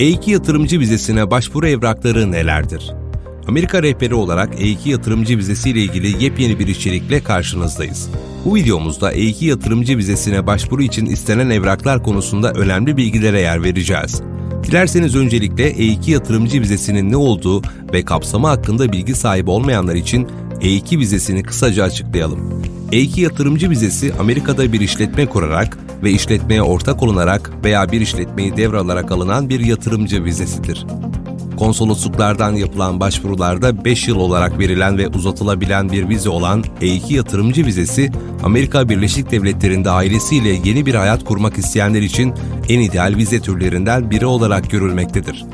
E2 yatırımcı vizesine başvuru evrakları nelerdir? Amerika rehberi olarak E2 yatırımcı vizesi ile ilgili yepyeni bir içerikle karşınızdayız. Bu videomuzda E2 yatırımcı vizesine başvuru için istenen evraklar konusunda önemli bilgilere yer vereceğiz. Dilerseniz öncelikle E2 yatırımcı vizesinin ne olduğu ve kapsamı hakkında bilgi sahibi olmayanlar için E2 vizesini kısaca açıklayalım. E2 yatırımcı vizesi Amerika'da bir işletme kurarak ve işletmeye ortak olunarak veya bir işletmeyi devralarak alınan bir yatırımcı vizesidir. Konsolosluklardan yapılan başvurularda 5 yıl olarak verilen ve uzatılabilen bir vize olan E2 yatırımcı vizesi, Amerika Birleşik Devletleri'nde ailesiyle yeni bir hayat kurmak isteyenler için en ideal vize türlerinden biri olarak görülmektedir.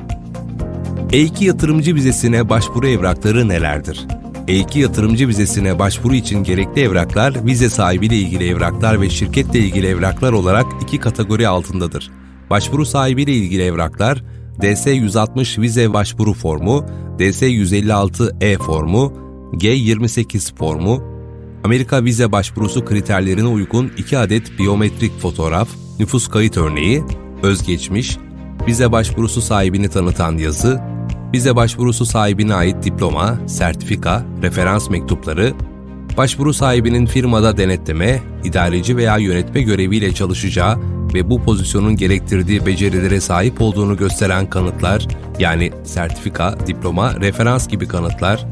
E2 yatırımcı vizesine başvuru evrakları nelerdir? E2 yatırımcı vizesine başvuru için gerekli evraklar, vize sahibiyle ilgili evraklar ve şirketle ilgili evraklar olarak iki kategori altındadır. Başvuru sahibiyle ilgili evraklar, DS-160 vize başvuru formu, DS-156E formu, G-28 formu, Amerika vize başvurusu kriterlerine uygun 2 adet biyometrik fotoğraf, nüfus kayıt örneği, özgeçmiş, vize başvurusu sahibini tanıtan yazı, vize başvurusu sahibine ait diploma, sertifika, referans mektupları, başvuru sahibinin firmada denetleme, idareci veya yönetme göreviyle çalışacağı ve bu pozisyonun gerektirdiği becerilere sahip olduğunu gösteren kanıtlar, yani sertifika, diploma, referans gibi kanıtlar,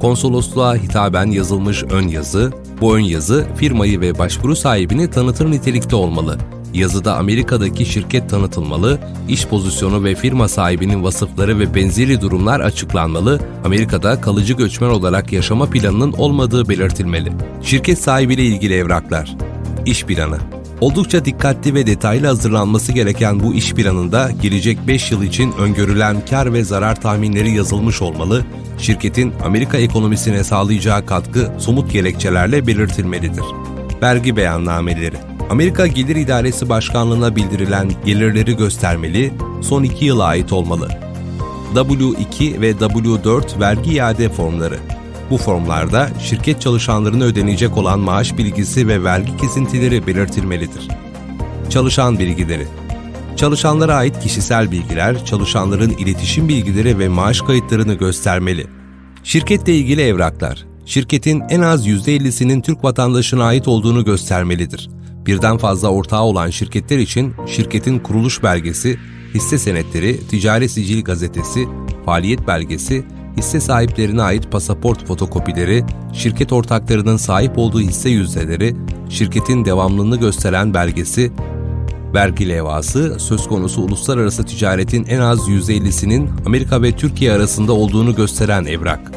konsolosluğa hitaben yazılmış ön yazı, bu ön yazı firmayı ve başvuru sahibini tanıtır nitelikte olmalı. Yazıda Amerika'daki şirket tanıtılmalı, iş pozisyonu ve firma sahibinin vasıfları ve benzeri durumlar açıklanmalı, Amerika'da kalıcı göçmen olarak yaşama planının olmadığı belirtilmeli. Şirket sahibiyle ilgili evraklar, iş planı, Oldukça dikkatli ve detaylı hazırlanması gereken bu iş planında gelecek 5 yıl için öngörülen kar ve zarar tahminleri yazılmış olmalı, şirketin Amerika ekonomisine sağlayacağı katkı somut gerekçelerle belirtilmelidir. Vergi beyannameleri Amerika Gelir İdaresi Başkanlığı'na bildirilen gelirleri göstermeli, son 2 yıla ait olmalı. W2 ve W4 vergi iade formları bu formlarda şirket çalışanlarına ödenecek olan maaş bilgisi ve vergi kesintileri belirtilmelidir. Çalışan bilgileri Çalışanlara ait kişisel bilgiler, çalışanların iletişim bilgileri ve maaş kayıtlarını göstermeli. Şirketle ilgili evraklar Şirketin en az %50'sinin Türk vatandaşına ait olduğunu göstermelidir. Birden fazla ortağı olan şirketler için şirketin kuruluş belgesi, hisse senetleri, ticari sicil gazetesi, faaliyet belgesi, hisse sahiplerine ait pasaport fotokopileri, şirket ortaklarının sahip olduğu hisse yüzdeleri, şirketin devamlılığını gösteren belgesi, vergi levhası, söz konusu uluslararası ticaretin en az %50'sinin Amerika ve Türkiye arasında olduğunu gösteren evrak.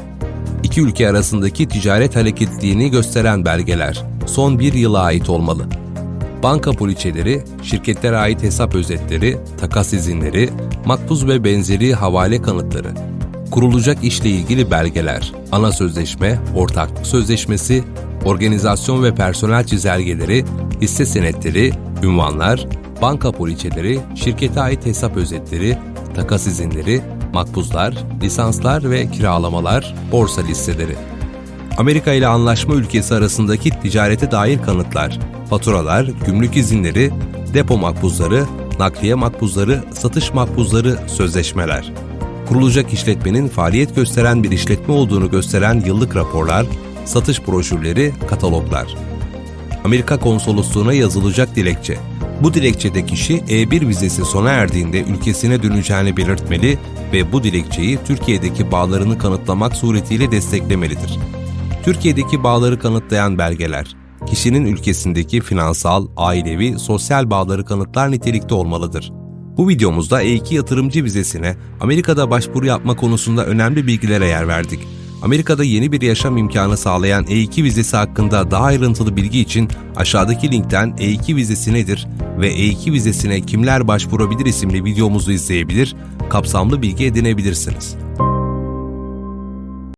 İki ülke arasındaki ticaret hareketliliğini gösteren belgeler, son bir yıla ait olmalı. Banka poliçeleri, şirketlere ait hesap özetleri, takas izinleri, makbuz ve benzeri havale kanıtları, kurulacak işle ilgili belgeler, ana sözleşme, ortaklık sözleşmesi, organizasyon ve personel çizelgeleri, hisse senetleri, ünvanlar, banka poliçeleri, şirkete ait hesap özetleri, takas izinleri, makbuzlar, lisanslar ve kiralamalar, borsa listeleri. Amerika ile anlaşma ülkesi arasındaki ticarete dair kanıtlar, faturalar, gümrük izinleri, depo makbuzları, nakliye makbuzları, satış makbuzları, sözleşmeler kurulacak işletmenin faaliyet gösteren bir işletme olduğunu gösteren yıllık raporlar, satış broşürleri, kataloglar. Amerika Konsolosluğu'na yazılacak dilekçe. Bu dilekçede kişi E1 vizesi sona erdiğinde ülkesine döneceğini belirtmeli ve bu dilekçeyi Türkiye'deki bağlarını kanıtlamak suretiyle desteklemelidir. Türkiye'deki bağları kanıtlayan belgeler, kişinin ülkesindeki finansal, ailevi, sosyal bağları kanıtlar nitelikte olmalıdır. Bu videomuzda E2 yatırımcı vizesine Amerika'da başvuru yapma konusunda önemli bilgilere yer verdik. Amerika'da yeni bir yaşam imkanı sağlayan E2 vizesi hakkında daha ayrıntılı bilgi için aşağıdaki linkten E2 vizesi nedir ve E2 vizesine kimler başvurabilir isimli videomuzu izleyebilir, kapsamlı bilgi edinebilirsiniz.